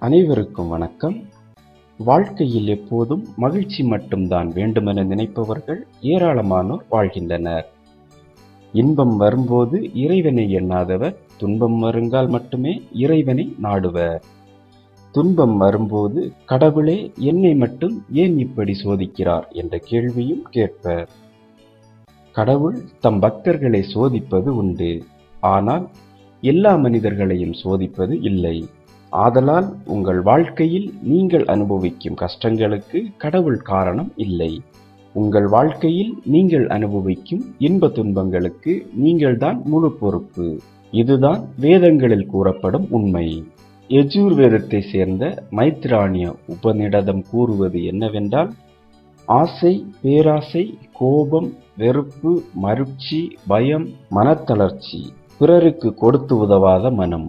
அனைவருக்கும் வணக்கம். வாழ்க்கையில் எப்போதும் மகிழ்ச்சி மட்டும்தான் வேண்டுமென நினைப்பவர்கள் ஏராளமானோர் வாழ்கின்றனர். இன்பம் வரும்போது இறைவனை எண்ணாதவர் துன்பம் வருங்கால் மட்டுமே இறைவனை நாடுவர். துன்பம் வரும்போது கடவுளே என்னை மட்டும் ஏன் இப்படி சோதிக்கிறார் என்ற கேள்வியும் கேட்பர். கடவுள் தம் பக்தர்களை சோதிப்பது உண்டு. ஆனால் எல்லா மனிதர்களையும் சோதிப்பது இல்லை. ஆதலால் உங்கள் வாழ்க்கையில் நீங்கள் அனுபவிக்கும் கஷ்டங்களுக்கு கடவுள் காரணம் இல்லை. உங்கள் வாழ்க்கையில் நீங்கள் அனுபவிக்கும் இன்ப துன்பங்களுக்கு நீங்கள்தான் முழு பொறுப்பு. இதுதான் வேதங்களில் கூறப்படும் உண்மை. எஜூர் வேதத்தை சேர்ந்த மைத்ராணிய உபநிடதம் கூறுவது என்னவென்றால் ஆசை பேராசை கோபம் வெறுப்பு மருட்சி பயம் மனத்தளர்ச்சி பிறருக்கு கொடுத்து உதவாத மனம்.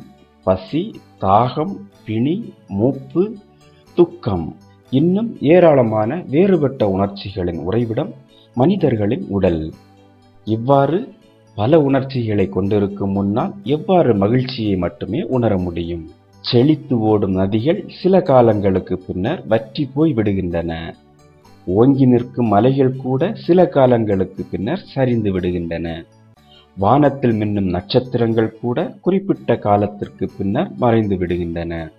பசி தாகம் பிணி மூப்பு துக்கம் இன்னும் ஏராளமான வேறுபட்ட உணர்ச்சிகளின் உறைவிடம் மனிதர்களின் உடல். இவ்வாறு பல உணர்ச்சிகளை கொண்டிருக்கும் முன்னால் எவ்வாறு மகிழ்ச்சியை மட்டுமே உணர முடியும்? செழித்து ஓடும் நதிகள் சில காலங்களுக்கு பின்னர் வற்றி போய் விடுகின்றன. ஓங்கி நிற்கும் மலைகள் கூட சில காலங்களுக்கு பின்னர் சரிந்து விடுகின்றன. வானத்தில் மின்னும் நட்சத்திரங்கள் கூட குறிப்பிட்ட காலத்திற்கு பின்னர் மறைந்து விடுகின்றன.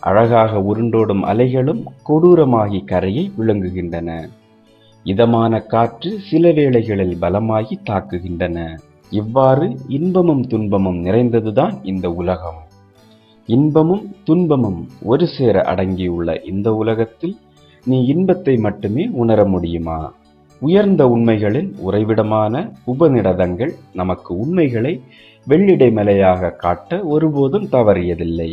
அழகாக உருண்டோடும் அலைகளும் கொடூரமாகி கரையை விளங்குகின்றன. இதமான காற்று சில வேளைகளில் பலமாகி தாக்குகின்றன. இவ்வாறு இன்பமும் துன்பமும் நிறைந்ததுதான் இந்த உலகம். இன்பமும் துன்பமும் ஒரு சேர அடங்கியுள்ள இந்த உலகத்தில் நீ இன்பத்தை மட்டுமே உணர முடியுமா? உயர்ந்த உண்மைகளின் உறைவிடமான உபநிடதங்கள் நமக்கு உண்மைகளை வெள்ளிடை மலையாக காட்ட ஒருபோதும் தவறியதில்லை.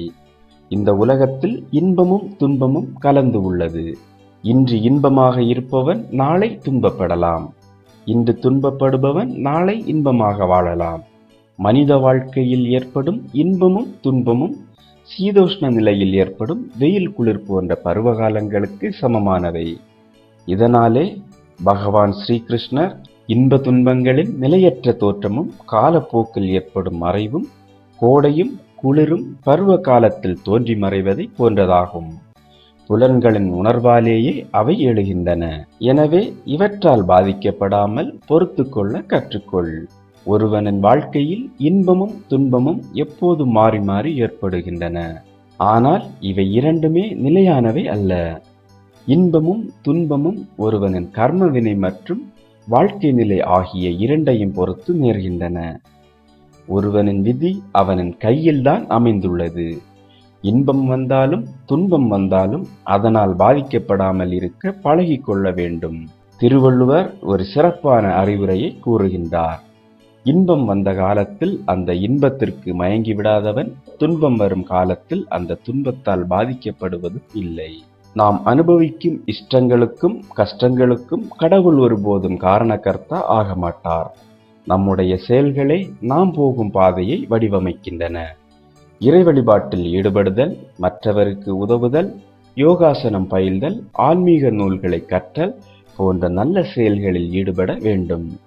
இந்த உலகத்தில் இன்பமும் துன்பமும் கலந்து உள்ளது. இன்று இன்பமாக இருப்பவன் நாளை துன்பப்படலாம். இன்று துன்பப்படுபவன் நாளை இன்பமாக வாழலாம். மனித வாழ்க்கையில் ஏற்படும் இன்பமும் துன்பமும் சீதோஷ்ண நிலையில் ஏற்படும் வெயில் குளிர் போன்ற பருவகாலங்களுக்கு சமமானவை. இதனாலே பகவான் ஸ்ரீகிருஷ்ணர் இன்ப துன்பங்களின் நிலையற்ற தோற்றமும் காலப்போக்கில் ஏற்படும் மறைவும் கோடையும் குளிரும் பருவ காலத்தில் தோன்றி மறைவதை போன்றதாகும். புலன்களின் உணர்வாலேயே அவை எழுகின்றன. எனவே இவற்றால் பாதிக்கப்படாமல் பொறுத்து கொள்ள கற்றுக்கொள். ஒருவனின் வாழ்க்கையில் இன்பமும் துன்பமும் எப்போது மாறி மாறி ஏற்படுகின்றன. ஆனால் இவை இரண்டுமே நிலையானவை அல்ல. இன்பமும் துன்பமும் ஒருவனின் கர்மவினை மற்றும் வாழ்க்கை நிலை ஆகிய இரண்டையும் பொறுத்து நேர்கின்றன. ஒருவனின் விதி அவனின் கையில்தான் அமைந்துள்ளது. இன்பம் வந்தாலும் துன்பம் வந்தாலும் அதனால் பாதிக்கப்படாமல் இருக்க பழகிக் கொள்ள வேண்டும். திருவள்ளுவர் ஒரு சிறப்பான அறிவுரையை கூறுகின்றார். இன்பம் வந்த காலத்தில் அந்த இன்பத்திற்கு மயங்கி விடாதவன் துன்பம் வரும் காலத்தில் அந்த துன்பத்தால் பாதிக்கப்படுவது இல்லை. நாம் அனுபவிக்கும் இஷ்டங்களுக்கும் கஷ்டங்களுக்கும் கடவுள் ஒருபோதும் காரணக்கர்த்தா ஆக மாட்டார். நம்முடைய செயல்களே நாம் போகும் பாதையை வடிவமைக்கின்றன. இறை வழிபாட்டில் ஈடுபடுதல் மற்றவருக்கு உதவுதல் யோகாசனம் பயில்தல் ஆன்மீக நூல்களை கற்றல் போன்ற நல்ல செயல்களில் ஈடுபட வேண்டும்.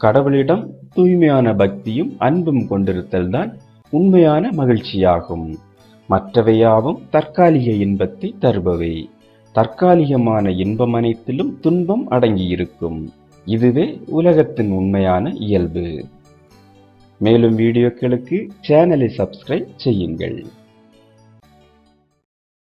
கடவுளிடம் தூய்மையான பக்தியும் அன்பும் கொண்டிருத்தல் தான் உண்மையான மகிழ்ச்சியாகும். மற்றவையாவும் தற்காலிக இன்பத்தை தருபவை. தற்காலிகமான இன்பம் அனைத்திலும் துன்பம் அடங்கியிருக்கும். இதுவே உலகத்தின் உண்மையான இயல்பு. மேலும் வீடியோக்களுக்கு சேனலை சப்ஸ்கிரைப் செய்யுங்கள்.